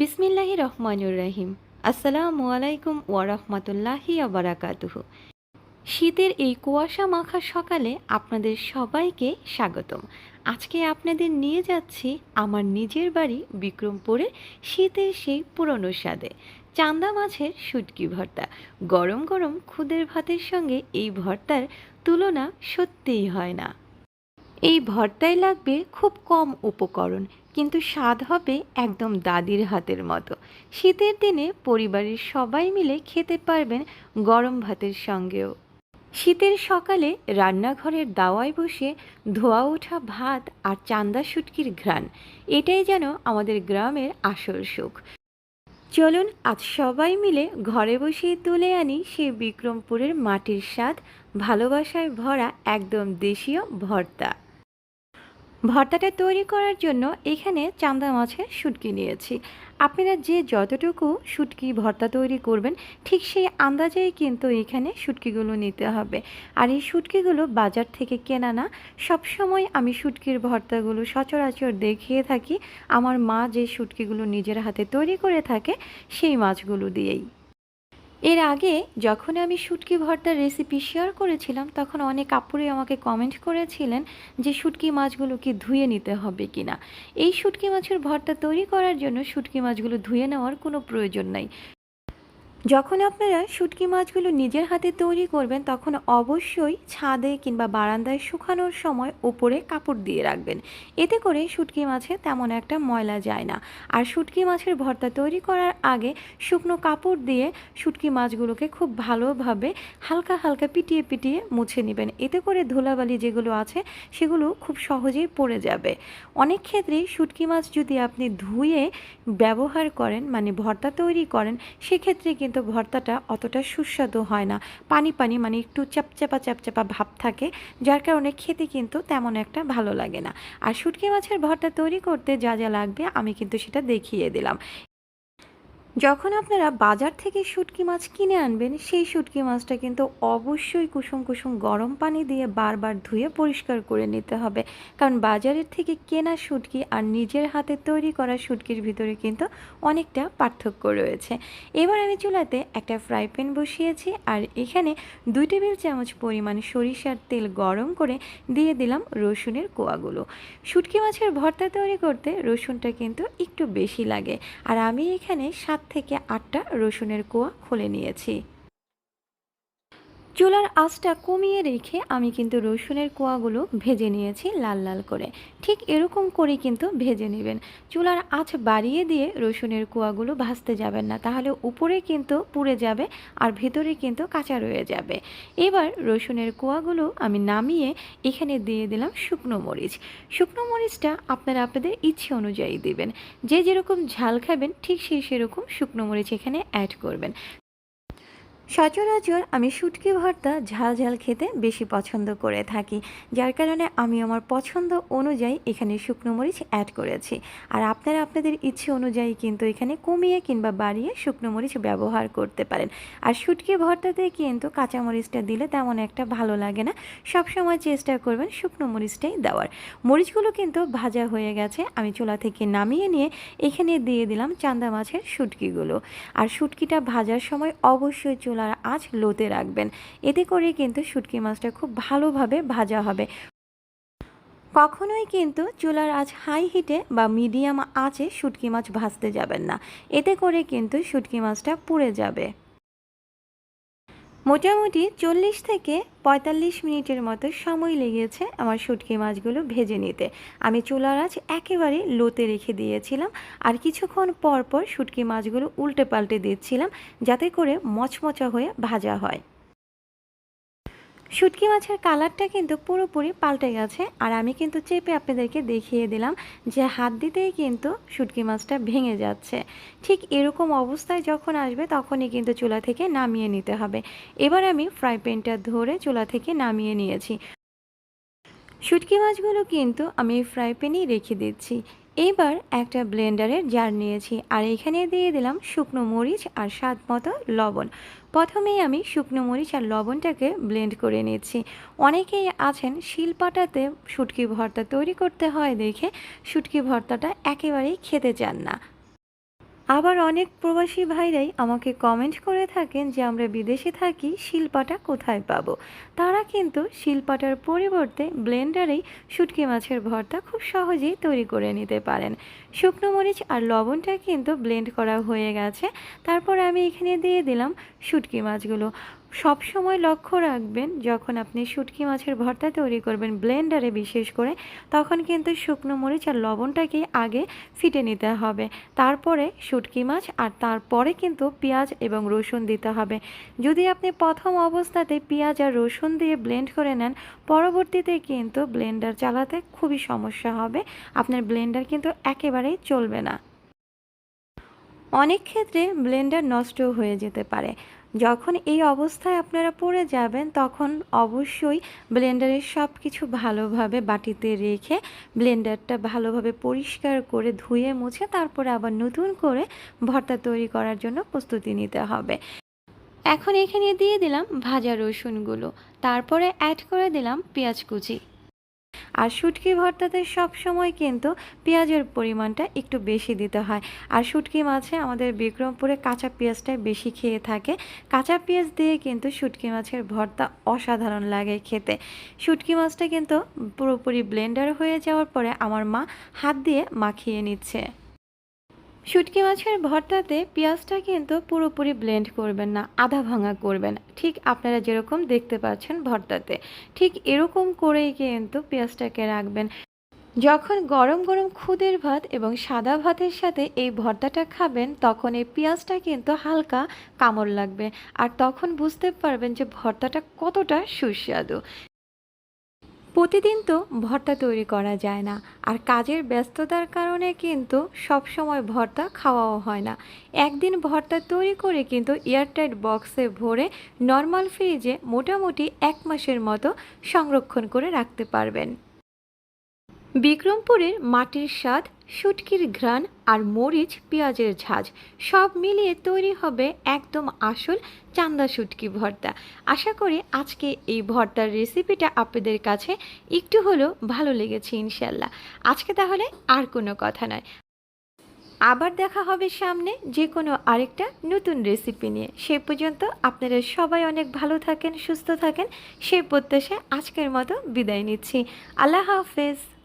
বিসমিল্লাহি রহমানুর রাহিম। আসসালামু আলাইকুম ওয়ারহমতুল্লাহি আবরাকাতুহু শীতের এই কুয়াশা মাখা সকালে আপনাদের সবাইকে স্বাগতম। আজকে আপনাদের নিয়ে যাচ্ছি আমার নিজের বাড়ি বিক্রমপুরে শীতের সেই পুরনো স্বাদে। চান্দা মাছের শুটকি ভর্তা। গরম গরম খুদের ভাতের সঙ্গে এই ভর্তার তুলনা সত্যিই হয় না। এই ভর্তায় লাগবে খুব কম উপকরণ কিন্তু স্বাদ হবে একদম দাদির হাতের মতো। শীতের দিনে পরিবারের সবাই মিলে খেতে পারবেন গরম ভাতের সঙ্গেও। শীতের সকালে রান্নাঘরের দাওয়ায় বসে ধোয়া ওঠা ভাত আর চান্দা শুটকির ঘ্রাণ, এটাই যেন আমাদের গ্রামের আসল সুখ। চলুন, আজ সবাই মিলে ঘরে বসেই তুলে আনি সেই বিক্রমপুরের মাটির স্বাদ, ভালোবাসায় ভরা একদম দেশীয় ভর্তা। ভর্তাটা তৈরি করার জন্য এখানে চান্দা মাছের শুটকি নিয়েছি। আপনারা যে যতটুকু শুটকি ভর্তা তৈরি করবেন, ঠিক সেই আন্দাজেই কিন্তু এখানে শুটকিগুলো নিতে হবে। আর এই শুটকিগুলো বাজার থেকে কেনা না, সবসময় আমি শুটকির ভর্তাগুলো সচরাচর দেখিয়ে থাকি। আমার মা যে শুটকিগুলো নিজের হাতে তৈরি করে থাকে, সেই মাছগুলো দিয়েই। এর আগে যখন আমি শুটকি ভর্তার রেসিপি শেয়ার করেছিলাম, তখন অনেক আপুরে আমাকে কমেন্ট করেছিলেন যে শুটকি মাছগুলো কি ধুয়ে নিতে হবে কি না এই শুটকি মাছের ভর্তা তৈরি করার জন্য শুটকি মাছগুলো ধুয়ে নেওয়ার কোনো প্রয়োজন নাই। যখন আপনারা শুটকি মাছগুলো নিজের হাতে তৈরি করবেন, তখন অবশ্যই ছাদে কিংবা বারান্দায় শুকানোর সময় ওপরে কাপড় দিয়ে রাখবেন। এতে করে শুটকি মাছে তেমন একটা ময়লা যায় না। আর শুটকি মাছের ভর্তা তৈরি করার আগে শুকনো কাপড় দিয়ে শুটকি মাছগুলোকে খুব ভালোভাবে হালকা হালকা পিটিয়ে পিটিয়ে মুছে নেবেন। এতে করে ধুলাবালি যেগুলো আছে, সেগুলো খুব সহজেই পড়ে যাবে। অনেক ক্ষেত্রেই শুটকি মাছ যদি আপনি ধুয়ে ব্যবহার করেন মানে ভর্তা তৈরি করেন, সেক্ষেত্রে কিন্তু ভর্তাটা অতটা সুস্বাদু হয় না। পানি পানি মানে একটু চ্যাপচ্যাপা চ্যাপচ্যাপা ভাব থাকে, যার কারণে খেতে কিন্তু তেমন একটা ভালো লাগে না। আর শুটকি মাছের ভর্তা তৈরি করতে যা যা লাগবে আমি কিন্তু সেটা দেখিয়ে দিলাম। যখন আপনারা বাজার থেকে শুটকি মাছ কিনে আনবেন, সেই শুটকি মাছটা কিন্তু অবশ্যই কুসুম কুসুম গরম পানি দিয়ে বারবার ধুয়ে পরিষ্কার করে নিতে হবে। কারণ বাজারের থেকে কেনা শুটকি আর নিজের হাতে তৈরি করা শুটকির ভিতরে কিন্তু অনেকটা পার্থক্য রয়েছে। এবার আমি চুলাতে একটা ফ্রাই প্যান বসিয়েছি আর এখানে দুই টেবিল চামচ পরিমাণ সরিষার তেল গরম করে দিয়ে দিলাম রসুনের কোয়াগুলো। শুটকি মাছের ভর্তা তৈরি করতে রসুনটা কিন্তু একটু বেশি লাগে। আর আমি এখানে সাত থেকে আটটা রসুনের কোয়া খুলে নিয়েছি। চুলার আঁচটা কমিয়ে রেখে আমি কিন্তু রসুনের কোয়াগুলো ভেজে নিয়েছি লাল লাল করে। ঠিক এরকম করে কিন্তু ভেজে নেবেন। চুলার আঁচ বাড়িয়ে দিয়ে রসুনের কোয়াগুলো ভাজতে যাবেন না, তাহলে উপরে কিন্তু পুড়ে যাবে আর ভেতরে কিন্তু কাঁচা রয়ে যাবে। এবার রসুনের কোয়াগুলো আমি নামিয়ে এখানে দিয়ে দিলাম শুকনো মরিচ। শুকনো মরিচটা আপনারা আপনাদের ইচ্ছে অনুযায়ী দিবেন। যে যেরকম ঝাল খাবেন, ঠিক সেই সেরকম শুকনো মরিচ এখানে অ্যাড করবেন। সচরাচর আমি শুটকি ভর্তা ঝাল ঝাল খেতে বেশি পছন্দ করে থাকি, যার কারণে আমি আমার পছন্দ অনুযায়ী এখানে শুকনো মরিচ অ্যাড করেছি। আর আপনারা আপনাদের ইচ্ছে অনুযায়ী কিন্তু এখানে কমিয়ে কিংবা বাড়িয়ে শুকনো মরিচ ব্যবহার করতে পারেন। আর শুটকি ভর্তাতে কিন্তু কাঁচা মরিচটা দিলে তেমন একটা ভালো লাগে না। সবসময় চেষ্টা করবেন শুকনো মরিচটাই দেওয়ার। মরিচগুলো কিন্তু ভাজা হয়ে গেছে, আমি চুলা থেকে নামিয়ে নিয়ে এখানে দিয়ে দিলাম চান্দা মাছের শুটকিগুলো। আর শুটকিটা ভাজার সময় অবশ্যই চুলার আঁচ লোতে রাখবেন। এতে করে কিন্তু শুটকি মাছটা খুব ভালোভাবে ভাজা হবে। কখনোই কিন্তু চুলার আজ হাই হিটে বা মিডিয়াম আঁচে শুটকি মাছ ভাজতে যাবেন না। এতে করে কিন্তু শুটকি মাছটা পুড়ে যাবে। মোটামুটি চল্লিশ থেকে পঁয়তাল্লিশ মিনিটের মতো সময় লেগেছে আমার শুটকি মাছগুলো ভেজে নিতে। আমি চুলার আঁচ একেবারে লোতে রেখে দিয়েছিলাম আর কিছুক্ষণ পর পর শুটকি মাছগুলো উল্টে পাল্টে দিচ্ছিলাম যাতে করে মচমচা হয়ে ভাজা হয়। শুটকি মাছের কালারটা কিন্তু পুরোপুরি পাল্টে গেছে আর আমি কিন্তু চেপে আপনাদেরকে দেখিয়ে দিলাম যে হাত দিতেই কিন্তু শুটকি মাছটা ভেঙে যাচ্ছে। ঠিক এরকম অবস্থায় যখন আসবে তখনই কিন্তু চুলা থেকে নামিয়ে নিতে হবে। এবার আমি ফ্রাই প্যানটা ধরে চুলা থেকে নামিয়ে নিয়েছি। শুটকি মাছগুলো কিন্তু আমি ফ্রাই প্যানেই রেখে দিচ্ছি। এবার একটা ব্লেন্ডারের জার নিয়েছি আর এখানে দিয়ে দিলাম শুকনো মরিচ আর স্বাদ মতো লবণ। প্রথমেই আমি শুকনো মরিচ আর লবণটাকে ব্লেন্ড করে নিয়েছি অনেকেই আছেন শিলপাটাতে শুটকি ভর্তা তৈরি করতে হয় দেখে শুটকি ভর্তাটা একেবারেই খেতে চান না। আবার অনেক প্রবাসী ভাইরাই আমাকে কমেন্ট করে থাকেন যে আমরা বিদেশে থাকি, শিলপাটা কোথায় পাবো? তারা কিন্তু শিলপাটার পরিবর্তে ব্লেন্ডারেই শুটকি মাছের ভর্তা খুব সহজেই তৈরি করে নিতে পারেন। শুকনো মরিচ আর লবণটা কিন্তু ব্লেন্ড করা হয়ে গেছে। তারপর আমি এখানে দিয়ে দিলাম শুটকি মাছগুলো। সব সময় লক্ষ্য রাখবেন, যখন আপনি শুটকি মাছের ভর্তা তৈরি করবেন ব্লেন্ডারে বিশেষ করে, তখন কিন্তু শুকনো মরিচ আর লবণটাকে আগে ফিটে নিতে হবে। তারপরে শুটকি মাছ আর তারপরে কিন্তু পেঁয়াজ এবং রসুন দিতে হবে। যদি আপনি প্রথম অবস্থাতে পেঁয়াজ আর রসুন দিয়ে ব্লেন্ড করে নেন, পরবর্তীতে কিন্তু ব্লেন্ডার চালাতে খুবই সমস্যা হবে। আপনার ব্লেন্ডার কিন্তু একেবারেই চলবে না। অনেক ক্ষেত্রে ব্লেন্ডার নষ্ট হয়ে যেতে পারে। যখন এই অবস্থায় আপনারা পড়ে যাবেন, তখন অবশ্যই ব্লেন্ডারের সব কিছু ভালোভাবে বাটিতে রেখে ব্লেন্ডারটা ভালোভাবে পরিষ্কার করে ধুয়ে মুছে তারপরে আবার নতুন করে ভর্তা তৈরি করার জন্য প্রস্তুতি নিতে হবে। এখন এখানে দিয়ে দিলাম ভাজা রসুনগুলো। তারপরে অ্যাড করে দিলাম পেঁয়াজ কুচি। আর শুটকি ভর্তাতে সব সময় কিন্তু পেঁয়াজের পরিমাণটা একটু বেশি দিতে হয়। আর শুটকি মাছে আমাদের বিক্রমপুরে কাঁচা পেঁয়াজটাই বেশি খেয়ে থাকে। কাঁচা পেঁয়াজ দিয়ে কিন্তু শুটকি মাছের ভর্তা অসাধারণ লাগে খেতে। শুটকি মাছটা কিন্তু পুরোপুরি ব্লেন্ডার হয়ে যাওয়ার পরে আমার মা হাত দিয়ে মাখিয়ে নিচ্ছে। শুটকি মাছের ভর্তাতে পেঁয়াজটা কিন্তু পুরোপুরি ব্লেন্ড করবেন না, আধা ভাঙা করবেন। ঠিক আপনারা যেরকম দেখতে পাচ্ছেন ভর্তাতে, ঠিক এরকম করেই কিন্তু পেঁয়াজটাকে রাখবেন। যখন গরম গরম খুদের ভাত এবং সাদা ভাতের সাথে এই ভর্তাটা খাবেন, তখন এই পেঁয়াজটা কিন্তু হালকা কামড় লাগবে। আর তখন বুঝতে পারবেন যে ভর্তাটা কতটা সুস্বাদু। প্রতিদিন তো ভর্তা তৈরি করা যায় না। আর কাজের ব্যস্ততার কারণে কিন্তু সব সময় ভর্তা খাওয়াও হয় না। একদিন ভর্তা তৈরি করে কিন্তু এয়ারটাইট বক্সে ভরে নর্মাল ফ্রিজে মোটামুটি এক মাসের মতো সংরক্ষণ করে রাখতে পারবেন। বিক্রমপুরের মাটির স্বাদ, শুটকির ঘ্রাণ আর মরিচ, পেঁয়াজের ঝাঁজ সব মিলিয়ে তৈরি হবে একদম আসল চান্দা শুটকি ভর্তা। আশা করি আজকে এই ভর্তার রেসিপিটা আপনাদের কাছে একটু হলেও ভালো লেগেছে ইনশাল্লাহ। আজকে তাহলে আর কোনো কথা নয়। আবার দেখা হবে সামনে যে কোনো আরেকটা নতুন রেসিপি নিয়ে। সে পর্যন্ত আপনারা সবাই অনেক ভালো থাকেন, সুস্থ থাকেন। সেই প্রত্যাশায় আজকের মতো বিদায় নিচ্ছি। আল্লাহ হাফেজ।